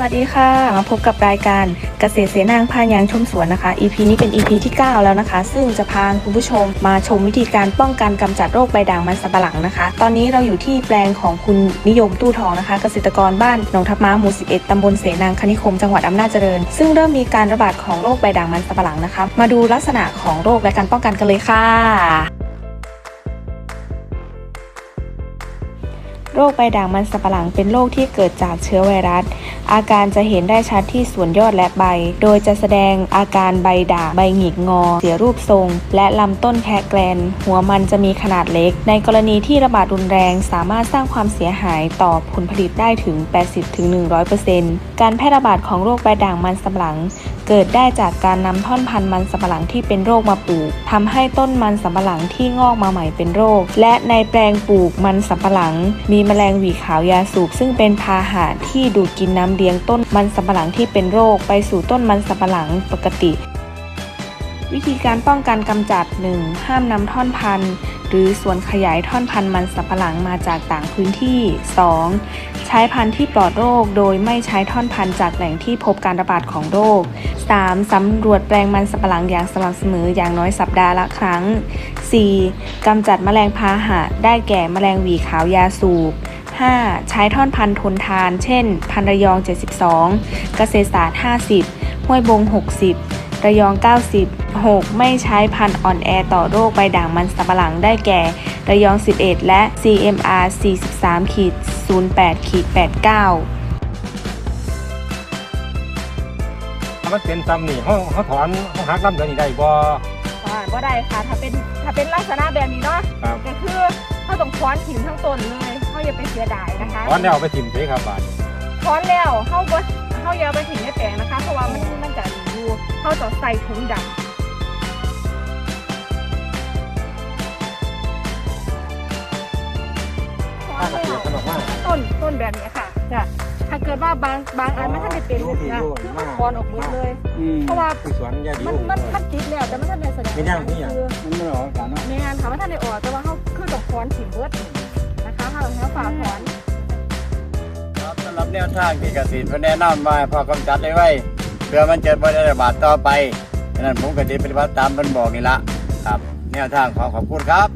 สวัสดีค่ะ มาพบกับรายการเกษตรเสนางพายางชมสวนนะคะ EP นี้เป็น EP ที่ 9 แล้วนะคะ ซึ่งจะพาคุณผู้ชมมาชมวิธีการป้องกันกำจัดโรคใบด่างมันสำปะหลังนะคะ ตอนนี้เราอยู่ที่แปลงของคุณนิยมตู้ทองนะคะ เกษตรกรบ้านหนองทับม้าหมู่ 11ตำบลเสนางคณิคมจังหวัดอำนาจเจริญ ซึ่งเริ่มมีการระบาดของโรคใบด่างมันสำปะหลังนะคะ มาดูลักษณะของโรคและการป้องกันกันเลยค่ะ โรคใบด่างมันสำปะหลังเป็นโรคที่เกิดจากเชื้อไวรัส อาการจะเห็นได้ชัดที่ส่วนยอดและใบ โดยจะแสดงอาการใบด่างใบหงิกงอ เสียรูปทรง และลำต้นแคะแกรนหัวมันจะมีขนาดเล็ก ในกรณีที่ระบาดรุนแรงสามารถสร้างความเสียหายต่อผลผลิตได้ถึง 80-100%การแพร่ระบาดของโรคใบด่างมันสำปะหลัง เกิดได้จากการนำท่อนพันธุ์มันสำปะหลังที่เป็นโรคมาปลูกทำให้ต้นมันสำปะหลังที่งอกมาใหม่เป็นโรค และในแปลงปลูกมันสำปะหลังมีแมลงหวีขาวยาสูบซึ่งเป็นพาหะที่ดูดกินน้ำเลี้ยงต้นมันสำปะหลังที่เป็นโรคไปสู่ต้นมันสำปะหลังปกติ วิธีการป้องกันกำจัด 1. ห้ามนำท่อนพันธุ์ หรือส่วนขยายท่อนพันธุ์มันสำปะหลังมาจากต่างพื้นที่ 2. ใช้พันธุ์ที่ปลอดโรค โดยไม่ใช้ท่อนพันธุ์จากแหล่งที่พบการระบาดของโรค 3. สำรวจแปลงมันสำปะหลังอย่างสม่ำเสมออย่างน้อยสัปดาห์ละครั้ง 4. กำจัดแมลงพาหะ ได้แก่แมลงหวีขาวยาสูบ 5. ใช้ท่อนพันธุ์ทนทาน เช่น พันธุ์ระยอง 72 เกษตรศาสตร์ 50 ห้วยบง 60 ระยอง90 6. ไม่ใช้พันธุ์อ่อนแอต่อโรคใบด่างมันสำปะหลังได้แก่ ระยอง 11 และ CMR 43ขีด08ขีด89มันเป็นซ้ำนี่เขาเขาถอนเขาหักลำเดือนนี่ได้บ่อ่าก็ได้ค่ะ ถ้าเป็นถ้าเป็นลักษณะแบบนี้เนาะครับก็คือเขาต้องถอนถิ่นทั้งต้นเลยเขาอย่าไปเสียดายนะคะถอนแล้วเอาไปทิ่มเด้ครับบาดนี้ถอนแล้วเขาก็ เขาอย่าไปถิ่นในแปลงนะคะ เพราะว่ามันมันจะอยู่เขาจะใส่ถุงดำถ้าเกษตรกันออกมาต้นต้นแบบนี้ค่ะจ้ะถ้าเกิดว่าบางบางอันมันท่านได้เป็นนะคือมันถอนออกหมดเลย เพราะว่าคือสวนยาดีมันมันมันติดแล้วแต่มันท่านได้แสดงไม่ยังไม่ยังคือมันไม่ออกกันเนาะในงานค่ะว่าท่านได้ออกแต่ว่าเขาคือต้องถอนถิ่นเบิดนะคะเขาเขาฝากถอนครับสำ หรับแนวทางที่เกษตรเพิ่อแนะนำมาให้พอกำจัดได้ไว้เพื่อมันเกิดบ่ได้ระบาดต่อไปนั้นผมก็สิปฏิบัติตามเพิ่นบอกนี่ละครับ แนวทางขอขอบคุณครับ